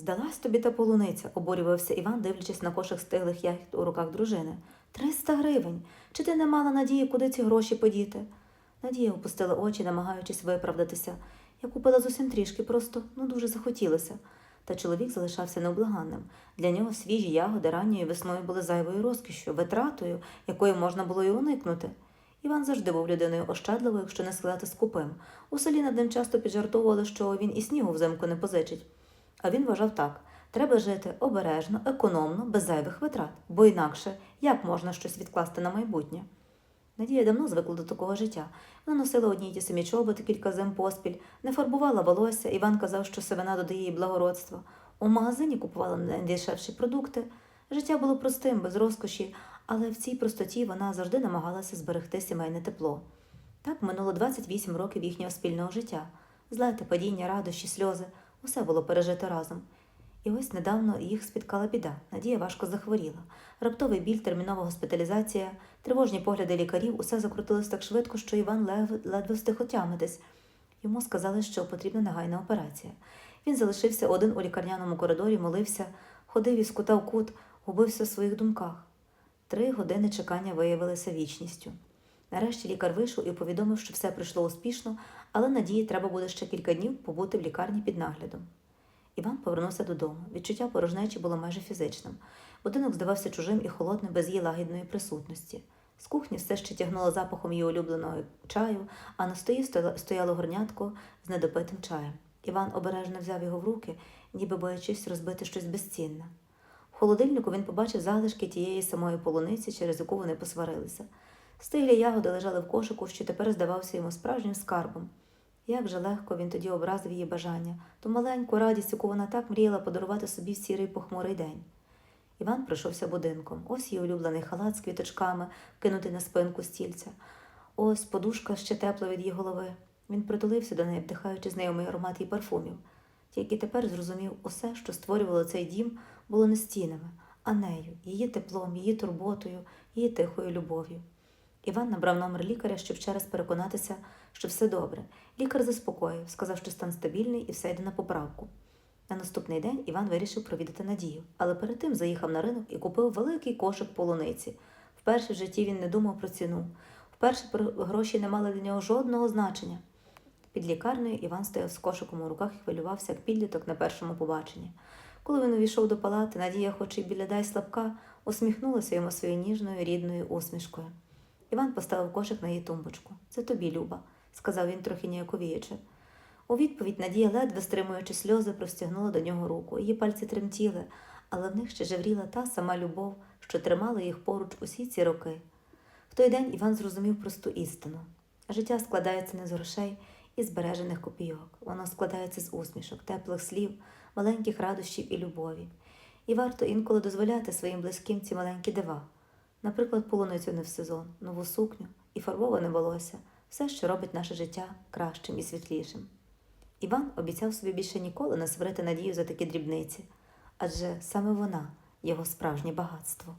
Здалась тобі та полуниця, обурювався Іван, дивлячись на кошик стиглих ягід у руках дружини. Триста гривень. Чи ти не мала надії, куди ці гроші подіти? Надія опустила очі, намагаючись виправдатися. Я купила зовсім трішки, просто ну дуже захотілося. Та чоловік залишався необлаганним. Для нього свіжі ягоди ранньою весною були зайвою розкішшю, витратою, якої можна було й уникнути. Іван завжди був людиною ощадливою, якщо не сказати скупим. У селі над ним часто піджартовували, що він і снігу взимку не позичить. А він вважав так: треба жити обережно, економно, без зайвих витрат, бо інакше як можна щось відкласти на майбутнє. Надія давно звикла до такого життя. Вона носила одні й ті самі чоботи кілька зим поспіль, не фарбувала волосся. Іван казав, що сивина додає їй благородства. У магазині купувала найдешевші продукти. Життя було простим, без розкоші, але в цій простоті вона завжди намагалася зберегти сімейне тепло. Так минуло 28 років їхнього спільного життя. Злети, падіння, радощі, сльози усе було пережито разом. І ось недавно їх спіткала біда. Надія важко захворіла. Раптовий біль, термінова госпіталізація, тривожні погляди лікарів усе закрутилось так швидко, що Іван лев- ледве встиг отямитись. Йому сказали, що потрібна негайна операція. Він залишився один у лікарняному коридорі, молився, ходив із кута в кут, губився в своїх думках. Три години чекання виявилися вічністю. Нарешті лікар вийшов і повідомив, що все пройшло успішно, але надії треба буде ще кілька днів побути в лікарні під наглядом. Іван повернувся додому. Відчуття порожнечі було майже фізичним. Будинок здавався чужим і холодним без її лагідної присутності. З кухні все ще тягнуло запахом її улюбленого чаю, а на стоя- стояло горнятко з недопитим чаєм. Іван обережно взяв його в руки, ніби боячись розбити щось безцінне. В холодильнику він побачив залишки тієї самої полуниці, через яку вони посварилися. Стиглі ягоди лежали в кошику, що тепер здавався йому справжнім скарбом. Як же легко він тоді образив її бажання, ту маленьку радість, яку вона так мріяла подарувати собі в сірий похмурий день. Іван пройшовся будинком. Ось її улюблений халат з квіточками, кинутий на спинку стільця. Ось подушка ще тепла від її голови. Він притулився до неї, вдихаючи знайомий аромат її парфумів. Тільки тепер зрозумів, усе, що створювало цей дім, було не стінами, а нею, її теплом, її турботою, її тихою любов'ю. Іван набрав номер лікаря, щоб ще раз переконатися, що все добре. Лікар заспокоїв, сказав, що стан стабільний і все йде на поправку. На наступний день Іван вирішив провідати Надію, але перед тим заїхав на ринок і купив великий кошик полуниці. Вперше в житті він не думав про ціну. Вперше гроші не мали для нього жодного значення. Під лікарнею Іван стояв з кошиком у руках і хвилювався, як підліток на першому побаченні. Коли він увійшов до палати, Надія, хоч і біля дай слабка, усміхнулася йому своєю ніжною рідною усмішкою. Іван поставив кошик на її тумбочку. Це тобі, Люба, сказав він трохи ніяковіючи. У відповідь Надія, ледве стримуючи сльози, простягнула до нього руку. Її пальці тремтіли, але в них ще жевріла та сама любов, що тримала їх поруч усі ці роки. В той день Іван зрозумів просту істину. Життя складається не з грошей і збережених копійок. Воно складається з усмішок, теплих слів, маленьких радощів і любові. І варто інколи дозволяти своїм близьким ці маленькі дива. Наприклад, полуницю не в сезон, нову сукню і фарбоване волосся все, що робить наше життя кращим і світлішим. Іван обіцяв собі більше ніколи не сварити надію за такі дрібниці, адже саме вона його справжнє багатство.